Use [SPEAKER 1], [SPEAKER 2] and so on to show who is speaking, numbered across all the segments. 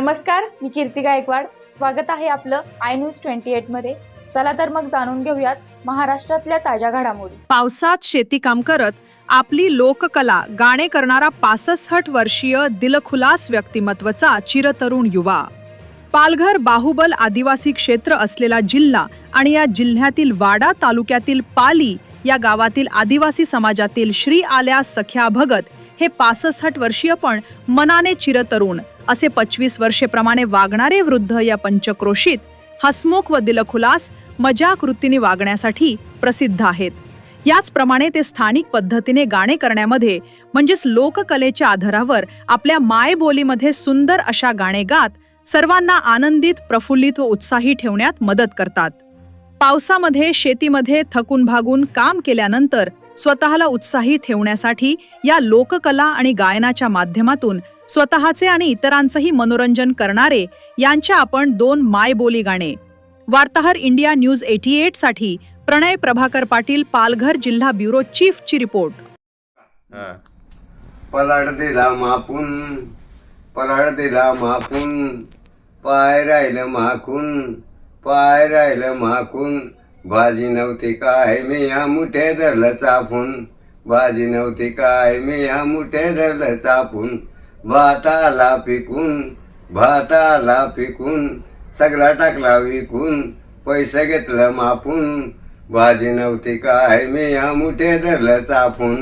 [SPEAKER 1] नमस्कार मी कीर्ती गायकवाड. स्वागत आहे आपलं आय न्यूज ट्वेंटी एटमध्ये. चला तर मग जाणून घेऊयात महाराष्ट्रातल्या ताज्या घडामोडी.
[SPEAKER 2] पावसात शेतीकाम करत आपली लोककला गाणे करणारा पासष्ट वर्षीय दिलखुलास व्यक्तिमत्वचा चिरतरुण युवा. पालघर बाहुबल आदिवासी क्षेत्र असलेला जिल्हा आणि या जिल्ह्यातील वाडा तालुक्यातील पाली या गावातील आदिवासी समाजातील श्री आल्या सख्या भगत हे पासष्ट वर्षीय पण मनाने चिरतरुण असे पंचवीस वर्षेप्रमाणे वागणारे वृद्ध या पंचक्रोशीत हसमुख व दिलखुलास मजाक वृत्तीने वागण्यासाठी प्रसिद्ध आहेत. याचप्रमाणे ते स्थानिक पद्धतीने गाणे करण्यामध्ये म्हणजेच लोककलेच्या आधारावर आपल्या मायबोलीमध्ये सुंदर अशा गाणे गात सर्वांना आनंदित प्रफुल्लित व उत्साही ठेवण्यात मदत करतात. पावसामध्ये शेतीमध्ये थकून भागून काम केल्यानंतर स्वतःला उत्साही ठेवण्यासाठी या लोककला आणि गायनाच्या माध्यमातून स्वतःचे आणि इतरांचंही मनोरंजन करणारे यांच्या आपण दोन मायबोली गाणे वार्ताहर इंडिया न्यूज एटी एटसाठी प्रणय प्रभाकर पाटील पालघर जिल्हा ब्युरो चीफची रिपोर्ट
[SPEAKER 3] हा.
[SPEAKER 4] पलाड दिला मापून पलाड दिला मापून पाय राहिलं माकून पाय राहिलं माकून भाजी नव्हती काय मी या मुठे धरलं चापून भाजी नव्हती काय मी या मुठे धरलं चापून भाताला पिकून भाताला पिकून सगळा टाकला विकून पैसे घेतलं मापून भाजी नव्हती काय मी हा मुठे धरलं चापून.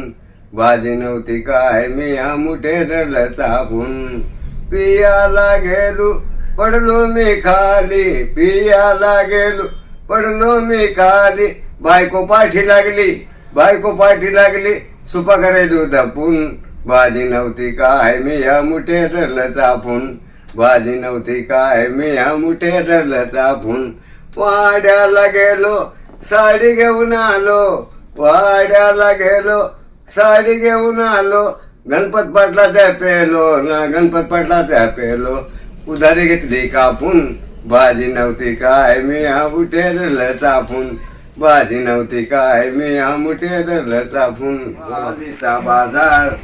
[SPEAKER 4] भाजी नव्हती काय मी हा मुठे धरलं चापून. पियाला गेलो पडलो मी खाली. पियाला गेलो पडलो मी खाली. बायको पाठी लागली बायको पाठी लागली सुपा करायचो धपून भाजी नव्हती काय? मी ह्या मुठे धरलं चापून. भाजी नव्हती काय? मी ह्या मुठे धरलं चापून. वाड्याला गेलो साडी घेऊन आलो. वाड्याला गेलो साडी घेऊन आलो. गणपत पाटलाच्या पेलो ना गणपत पाटलाच्या पेलो उधारी घेतली कापून. भाजी नव्हती काय? मी हा मुठे धरलं चापून. भाजी नव्हती काय? मी हा मुठे धरलं चापून. पालीचा बाजार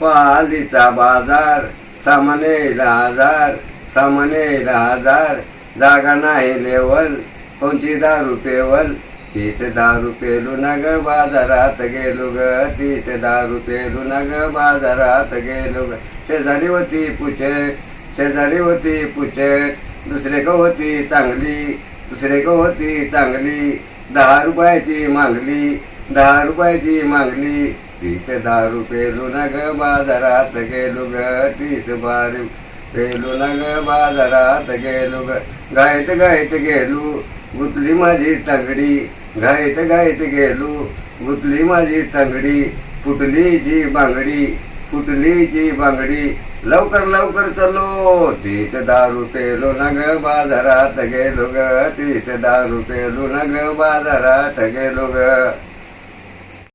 [SPEAKER 4] पालीचा बाजार सामानेला हजार सामानेला हजार जागा नाही लेवल कोणची दारू पेवल? तीच दारू पेलू न ग बाजारात गेलो ग. तीच दारू पेलू न ग बाजारात गेलो ग. शेजारी होती पुचट शेजारी होती पुचट दुसरे ग होती चांगली दुसरे ग होती चांगली. दहा रुपयाची मागली दहा रुपयाची मागली तीच दारू पेलू न ग बाजारात गेलो ग तीच बारू पेलू न ग बाजारात गेलो ग. गायत गायत गेलो गुतली माझी तंगडी. गायत गायत गेलो गुतली माझी तंगडी. फुटली जी बांगडी फुटली जी बांगडी. लवकर लवकर चलो तीच दारू पेलो न ग बाजारात गेलो ग तीच दारू पेलो न ग बाजारात गेलो ग.